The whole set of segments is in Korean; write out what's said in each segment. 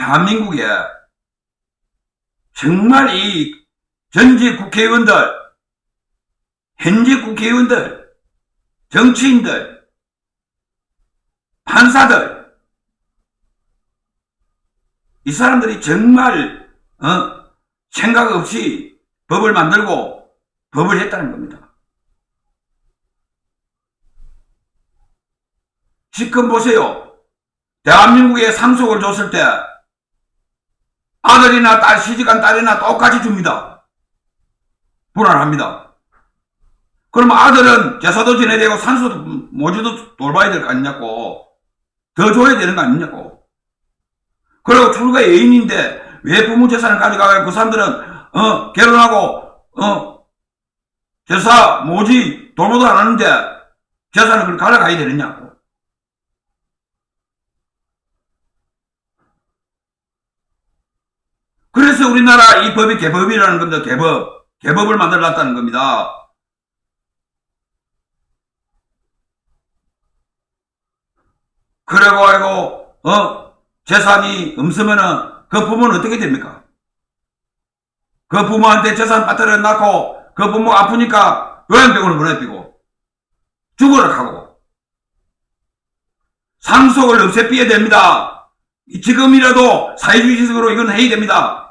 대한민국에 정말 이 전직 국회의원들, 현직 국회의원들, 정치인들, 판사들, 이 사람들이 정말, 어, 생각 없이 법을 만들고 법을 했다는 겁니다. 지금 보세요. 대한민국에 상속을 줬을 때 아들이나 딸, 시집간 딸이나 똑같이 줍니다. 불안합니다. 그럼 아들은 제사도 지내야 되고 산소도 모주도 돌봐야 될 거 아니냐고. 더 줘야 되는 거 아니냐고. 그리고 출가 애인인데 왜 부모 재산을 가져가고 그 사람들은 어 결혼하고 어 제사 모지 돌보도 안 하는데 재산을 그걸 가져가야 되느냐고. 그래서 우리나라 이 법이 개법이라는 겁니다. 개법. 개법을 만들어놨다는 겁니다. 그래고 아이고 어 재산이 없으면은 그 부모는 어떻게 됩니까? 그 부모한테 재산 빠뜨려 낳고 그 부모 아프니까 요양병원을 보내피고 죽으라 하고 상속을 없애피야 됩니다. 지금이라도 사회주의식으로 이건 해야 됩니다.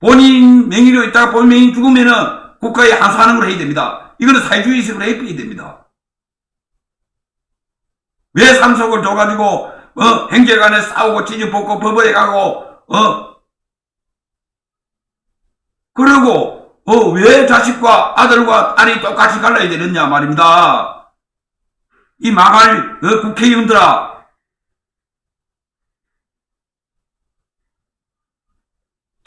본인 명의로 있다가 본인 명의 죽으면은 국가에 항소하는 걸 해야 됩니다. 이거는 사회주의식으로 해야 됩니다. 왜 상속을 줘가지고 어 행제간에 싸우고 찌집볶고 법원에 가고 어 그리고 어 왜 자식과 아들과 딸이 똑같이 갈라야 되느냐 말입니다. 이 망할 어, 국회의원들아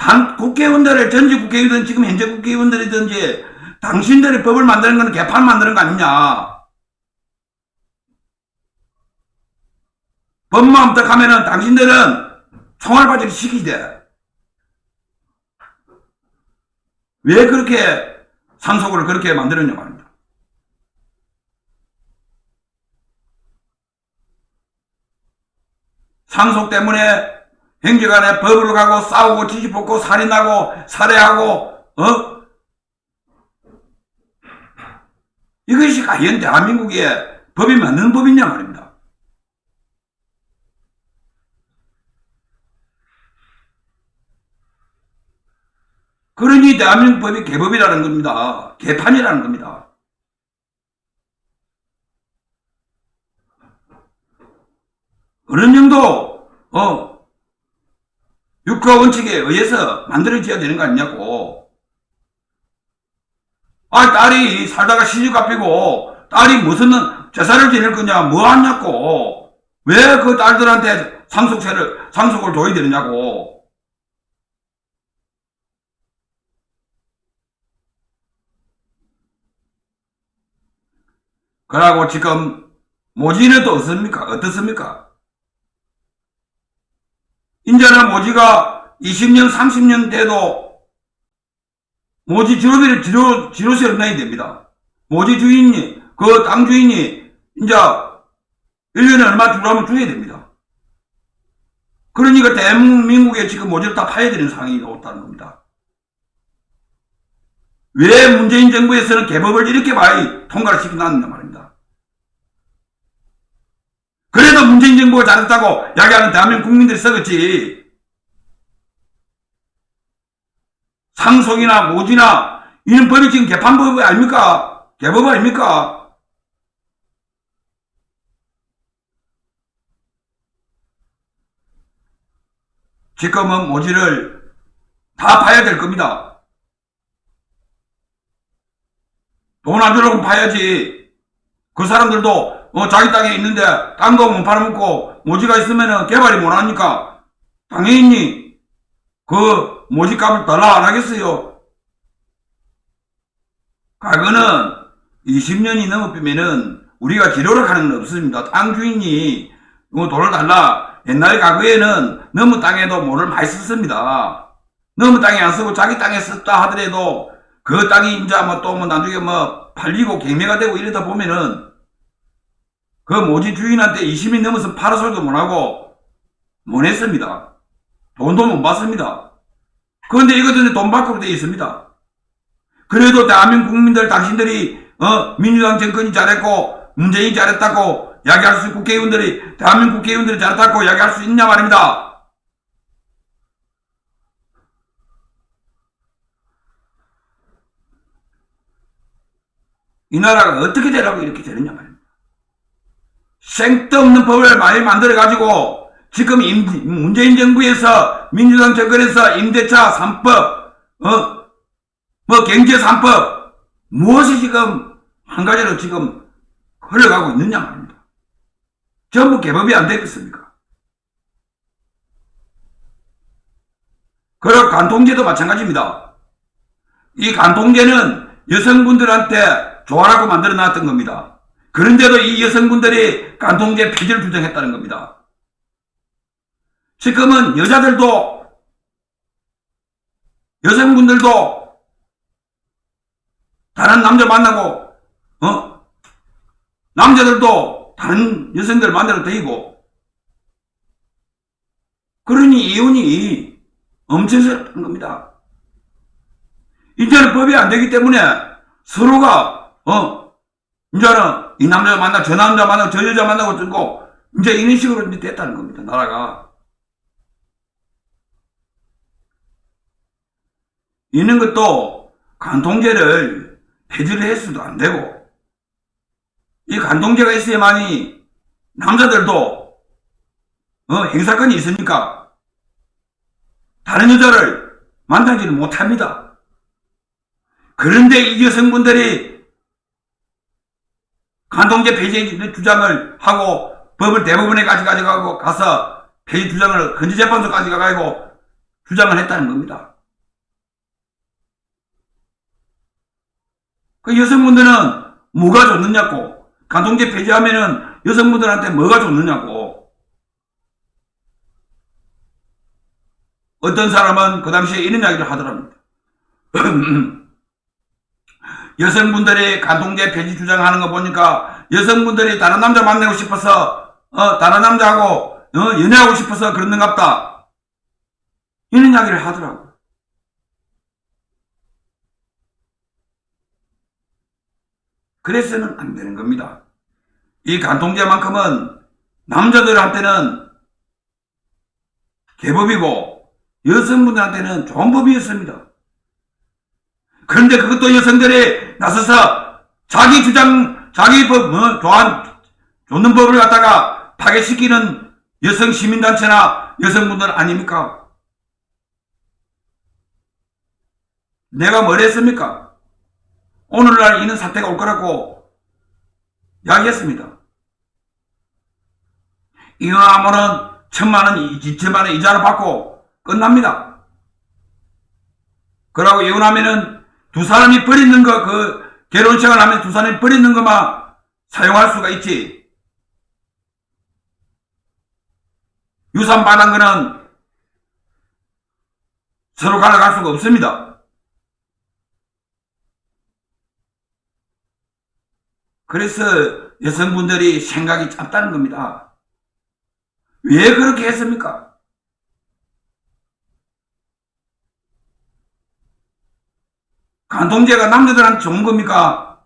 단 국회의원들의 전직 국회의원 지금 현재 국회의원들이든지 당신들의 법을 만드는 거는 개판 만드는 거 아니냐. 법만 엄떡하면은 당신들은 총알바지를 시키대. 왜 그렇게 상속을 그렇게 만들었냐 말입니다. 상속 때문에 행정간에 법으로 가고 싸우고 뒤집고 살인하고 살해하고 어? 이것이 과연 대한민국의 법이 맞는 법이냐 말입니다. 그러니 대한민국 법이 개법이라는 겁니다. 개판이라는 겁니다. 어느 정도 어 육하 원칙에 의해서 만들어져야 되는 거 아니냐고. 아 딸이 살다가 시집 갚이고 딸이 무슨 제사를 지낼 거냐 뭐 하냐고. 왜 그 딸들한테 상속세를 상속을 줘야 되느냐고. 그러고 지금 모지는 또 어떻습니까? 어떻습니까? 이제는 모지가 20년, 30년 돼도 모지 지로비를 지로, 지로세를 내야 됩니다. 모지 주인이, 그 땅 주인이 이제 1년에 얼마 주라면 줘야 됩니다. 그러니까 대한민국에 지금 모지를 다 파야 되는 상황이 왔다는 겁니다. 왜 문재인 정부에서는 개법을 이렇게 많이 통과를 시켜놨느냐 말입니다. 그래도 문재인 정부가 잘했다고 야기하는 대한민국 국민들이 썩었지. 상속이나 모지나 이런 법이 지금 개판법이 아닙니까? 개법 아닙니까? 지금은 모지를 다 봐야 될 겁니다. 돈 안 주려고 봐야지. 그 사람들도 어, 자기 땅에 있는데 땅도 못 팔아먹고 모지가 있으면은 개발이 못 하니까 당연히 그 모지값을 달라 안 하겠어요. 과거는 20년이 넘으면은 우리가 지료를 하는 건 없습니다. 땅 주인이 뭐 돈을 달라. 옛날 과거에는 너무 땅에도 뭐를 많이 썼습니다. 너무 땅에 안 쓰고 자기 땅에 썼다 하더라도 그 땅이 이제 뭐또뭐 나중에 뭐 팔리고 경매가 되고 이러다 보면은 그 모지 주인한테 20년 넘어서 팔아서도 못하고 못 냈습니다. 돈도 못 받습니다. 그런데 이것들은 돈 밖으로 되어 있습니다. 그래도 대한민국 국민들 당신들이 어 민주당 정권이 잘했고 문재인이 잘했다고 이야기할 수 국회의원들이 대한민국 국회의원들이 잘했다고 이야기할 수 있냐 말입니다. 이 나라가 어떻게 되라고 이렇게 되느냐 말입니다. 생도 없는 법을 많이 만들어 가지고 지금 임, 문재인 정부에서 민주당 정권에서 임대차 3법 어? 뭐 경제 3법 무엇이 지금 한 가지로 지금 흘러가고 있느냐 말입니다. 전부 개법이 안 되겠습니까? 그리고 간통제도 마찬가지입니다. 이 간통제는 여성분들한테 좋아라고 만들어 놨던 겁니다. 그런데도 이 여성분들이 간통제 폐지를 주장했다는 겁니다. 지금은 여자들도 여성분들도 다른 남자 만나고 어 남자들도 다른 여성들 만나러 다니고 그러니 이혼이 엄청스럽다는 겁니다. 이제는 법이 안 되기 때문에 서로가 어 이제는 이 남자 만나 저 남자 만나고 저 여자 만나고 듣고 이제 이런 식으로 이제 됐다는 겁니다. 나라가 이런 것도 간통제를 폐지를 해서도 안 되고 이 간통제가 있어야만이 남자들도 어, 행사권이 있으니까 다른 여자를 만나지는 못합니다. 그런데 이 여성분들이 간통제 폐지 주장을 하고 법을 대법원에까지 가져가고 가서 폐지 주장을 헌지재판소까지 가가지고 주장을 했다는 겁니다. 그 여성분들은 뭐가 좋느냐고 간통제 폐지하면은 여성분들한테 뭐가 좋느냐고 어떤 사람은 그 당시에 이런 이야기를 하더랍니다. 여성분들이 간통제 폐지 주장하는 거 보니까 여성분들이 다른 남자 만나고 싶어서 어 다른 남자하고 어, 연애하고 싶어서 그러는갑다 이런 이야기를 하더라고. 그래서는 안 되는 겁니다. 이 간통제만큼은 남자들한테는 개법이고 여성분들한테는 좋은 법이었습니다. 그런데 그것도 여성들이 나서서 자기 주장, 자기 법, 뭐, 좋아한, 좋는 법을 갖다가 파괴시키는 여성 시민단체나 여성분들 아닙니까? 내가 뭘 했습니까? 오늘날 이런 사태가 올 거라고 이야기했습니다. 이혼하면은 천만 원, 이천만 원 이자를 받고 끝납니다. 그러고 이혼하면은 두 사람이 버리는 거, 그 결혼식을 하면 두 사람이 버리는 것만 사용할 수가 있지. 유산 받은 거는 서로 가져갈 수가 없습니다. 그래서 여성분들이 생각이 짧다는 겁니다. 왜 그렇게 했습니까? 간통제가 남자들한테 좋은 겁니까?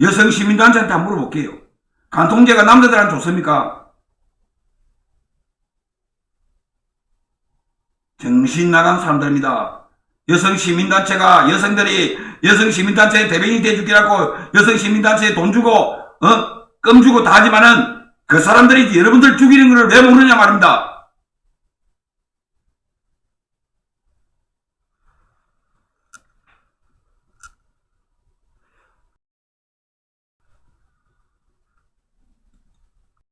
여성 시민단체한테 한번 물어볼게요. 간통제가 남자들한테 좋습니까? 정신 나간 사람들입니다. 여성 시민단체가 여성들이 여성 시민단체 대변인이 돼주기라고 여성 시민단체에 돈 주고 어? 껌 주고 다 하지만은 그 사람들이 여러분들 죽이는 것을 왜 모르냐 말입니다.